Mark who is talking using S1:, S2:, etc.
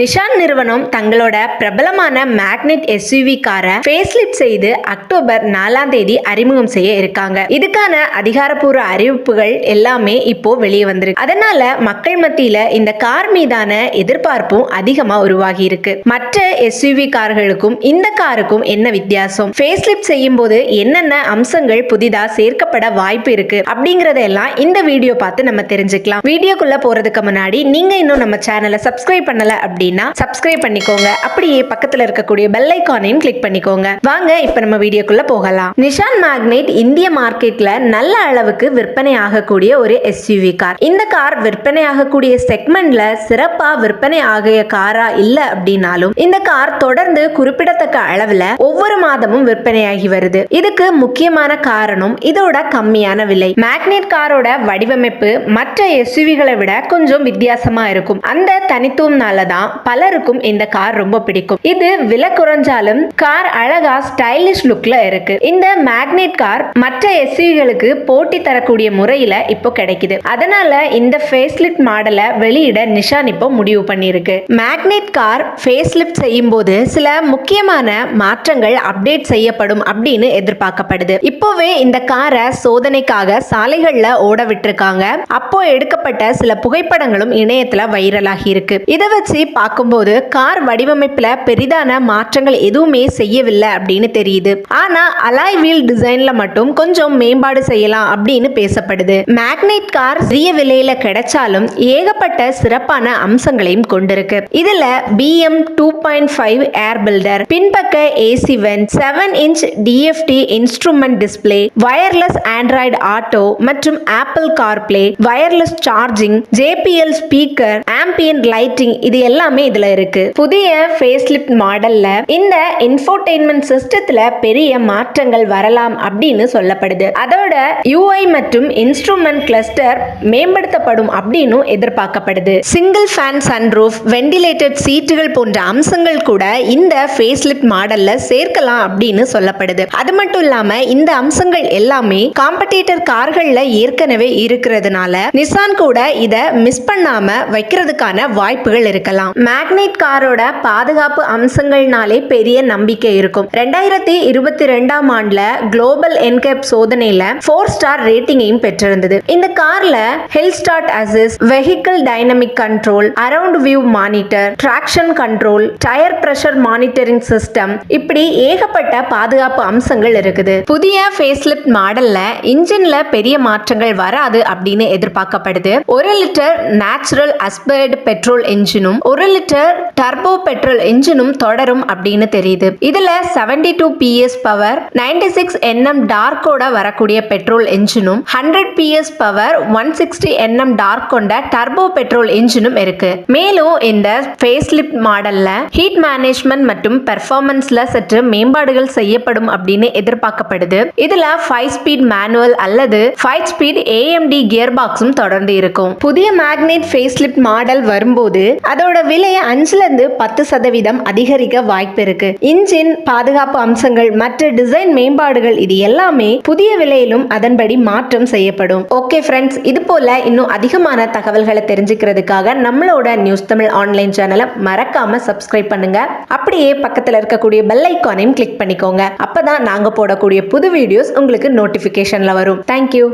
S1: Nissan நிறுவனம் தங்களோட பிரபலமான மேக்னெட் எஸ்யூவி காரை ஃபேஸ்லிப் செய்து அக்டோபர் நாலாம் தேதி அறிமுகம் செய்ய இருக்காங்க. இதுக்கான அதிகாரப்பூர்வ அறிவிப்புகள் எல்லாமே இப்போ வெளியே வந்திருக்கு. அதனால மக்கள் மத்தியில இந்த கார் மீதான எதிர்பார்ப்பும் அதிகமா உருவாகி இருக்கு. மற்ற எஸ்யூவி கார்களுக்கும் இந்த காருக்கும் என்ன வித்தியாசம்? ஃபேஸ்லிப் செய்யும் போது என்னென்ன அம்சங்கள் புதிதா சேர்க்கப்பட வாய்ப்பு இருக்கு? அப்படிங்கறதெல்லாம் இந்த வீடியோ பார்த்து நம்ம தெரிஞ்சுக்கலாம். வீடியோக்குள்ள போறதுக்கு முன்னாடி நீங்க இன்னும் நம்ம சேனலை சப்ஸ்கிரைப் பண்ணல அப்படின்னு சப்ஸ்கிரைப் பண்ணிக்கோங்க. அப்படியே பக்கத்துல இருக்கக்கூடிய பெல் ஐக்கானையும் கிளிக் பண்ணிக்கோங்க. வாங்க இப்ப நம்ம வீடியோக்குள்ள போகலாம். நிஷான் மேக்னெட் இந்திய மார்க்கெட்ல நல்ல அளவுக்கு விற்பனை ஆகக்கூடிய ஒரு எஸ்யூவி கார் இந்த கார் விற்பனை ஆகக்கூடிய செக்மெண்ட்ல சிறப்பா விற்பனை ஆகிய காரா இல்ல அப்படின்னாலும் இந்த கார் தொடர்ந்து குறிப்பிடத்தக்க அளவுல ஒவ்வொரு மாதமும் விற்பனையாகி வருது. இதுக்கு முக்கியமான காரணம் இதோட கம்மியான விலை. மேக்னெட் காரோட வடிவமைப்பு மற்ற எஸ்யூவிகளை விட கொஞ்சம் வித்தியாசமா இருக்கும். அந்த தனித்துவம்னால தான் பலருக்கும் இந்த கார் ரொம்ப பிடிக்கும். இது விலை குறைஞ்சாலும் கார் அழகா ஸ்டைலிஷ் லுக்ல இருக்கு. இந்த மேக்னெட் கார் மற்ற எஸ்யூவிகளுக்கு போட்டி தரக்கூடிய முறையில இப்போ கிடைக்குது. அதனால இந்த ஃபேஸ்லிப்ட் மாடலை வெளியிட நிஷான் இப்போ முடிவு பண்ணியிருக்கு. மேக்னெட் கார் ஃபேஸ்லிப்ட் செய்யும் போது சில முக்கியமான மாற்றங்கள் அப்டேட் செய்யப்படும் அப்படின்னு எதிர்பார்க்கப்படுது. இப்போவே இந்த காரை சோதனைக்காக சாலைகள்ல ஓட விட்டுருக்காங்க. அப்போ எடுக்கப்பட்ட சில புகைப்படங்களும் இணையத்துல வைரலாகி இருக்கு. இதை வச்சு பார்க்கும்போது கார் வடிவமைப்பில் பெரிதான மாற்றங்கள் எதுவுமே செய்யவில்லை அப்படின்னு தெரியுது. ஆனா அலாய் வீல் டிசைன்ல மட்டும் கொஞ்சம் மேம்பாடு செய்யலாம் அப்படின்னு பேசப்படுது. மேக்னெட் கார் சிறிய விலையில கிடைச்சாலும் ஏகப்பட்ட சிறப்பான அம்சங்களையும் கொண்டிருக்கு. இதுல PM two point five air filter பின்பக்க AC when seven inch TFT instrument display wireless Android auto மற்றும் Apple CarPlay wireless charging JBL speaker ambient lighting இது எல்லாம் எல்லாமே இதுல இருக்கு. புதிய ஃபேஸ்லிப்ட் மாடல்ல இந்த இன்ஃபோர்டெயின்மெண்ட் சிஸ்டத்துல பெரிய மாற்றங்கள் வரலாம் அப்படின்னு சொல்லப்படுது. அதோட யூஐ மற்றும் இன்ஸ்ட்ருமெண்ட் கிளஸ்டர் மேம்படுத்தப்படும் அப்படின்னு எதிர்பார்க்கப்படுது. சிங்கிள் ஃபேன் சன்ரூஃப் வெண்டிலேட்டட் சீட்டுகள் போன்ற அம்சங்கள் கூட இந்த ஃபேஸ்லிப்ட் மாடல்ல சேர்க்கலாம் அப்படின்னு சொல்லப்படுது. அது மட்டும் இல்லாம இந்த அம்சங்கள் எல்லாமே காம்படிட்டர் கார்கள்ல ஏற்கனவே இருக்கிறதுனால நிசான் கூட இதை மிஸ் பண்ணாம வைக்கிறதுக்கான வாய்ப்புகள் இருக்கலாம். மேக்னெட் காரோட பாதுகாப்பு அம்சங்கள்னாலே பெரிய நம்பிக்கை இருக்கும். ரெண்டாயிரத்தி இருபத்தி ரெண்டாம் ஆண்டுல குளோபல் என்கேப் சோதனையில ஃபோர் ஸ்டார் ரேட்டிங்கையும் பெற்றிருந்தது. இந்த கார்ல hill start assist vehicle dynamic control around view monitor traction control tyre pressure monitoring system இப்படி ஏகப்பட்ட பாதுகாப்பு அம்சங்கள் இருக்குது. புதிய ஃபேஸ்லிப்ட் மாடல்ல இன்ஜின்ல பெரிய மாற்றங்கள் வராது அப்படின்னு எதிர்பார்க்கப்படுது. ஒரு லிட்டர் நேச்சுரல் அஸ்பர்டு பெட்ரோல் என்ஜினும் ஒரு லிட்டர் டர்போ பெட்ரோல் என்ஜினும் தொடரும் அப்படின்னு தெரியுது. இதுல 72 two PS power 96 six NM டார்க்கோட வரக்கூடிய petrol என்ஜினும் hundred PS power one sixty NM torque கொண்ட டர்போ பெட்ரோல் என்ஜினும் இருக்கு. மேலும் இந்த ஃபேஸ்லிப்ட் மாடல்ல ஹீட் மேனேஜ்மெண்ட் மற்றும் பெர்ஃபார்மன்ஸ்ல சற்று மேம்பாடுகள் செய்யப்படும் அப்படின்னு எதிர்பார்க்கப்படுது. இதுல ஃபைவ் ஸ்பீட் மேனுவல் அல்லது ஃபைவ் ஸ்பீட் ஏஎம்டி கியர் பாக்ஸும் தொடர்ந்து இருக்கும். புதிய மேக்னெட் ஃபேஸ்லிப்ட் மாடல் வரும்போது அதோட விலையை அஞ்சுல இருந்து பத்து சதவீதம் அதிகரிக்க வாய்ப்பு இருக்கு. இன்ஜின் பாதுகாப்பு அம்சங்கள் மற்ற டிசைன் மேம்பாடுகள் இது எல்லாமே புதிய விலையிலும் அதன்படி மாற்றம் செய்யப்படும். ஓகே ஃப்ரெண்ட்ஸ் இது போல இன்னும் அதிகமான தகவல்களை தெரிஞ்சுக்கிறதுக்காக நம்மளோட நியூஸ் தமிழ் ஆன்லைன் சேனலை மறக்காம சப்ஸ்கிரைப் பண்ணுங்க. அப்படியே பக்கத்துல இருக்கக்கூடிய பெல் ஐக்கானையும் கிளிக் பண்ணிக்கோங்க. அப்பதான் நாங்க போடக்கூடிய புது வீடியோஸ் உங்களுக்கு நோட்டிபிகேஷன்ல வரும். தேங்க்யூ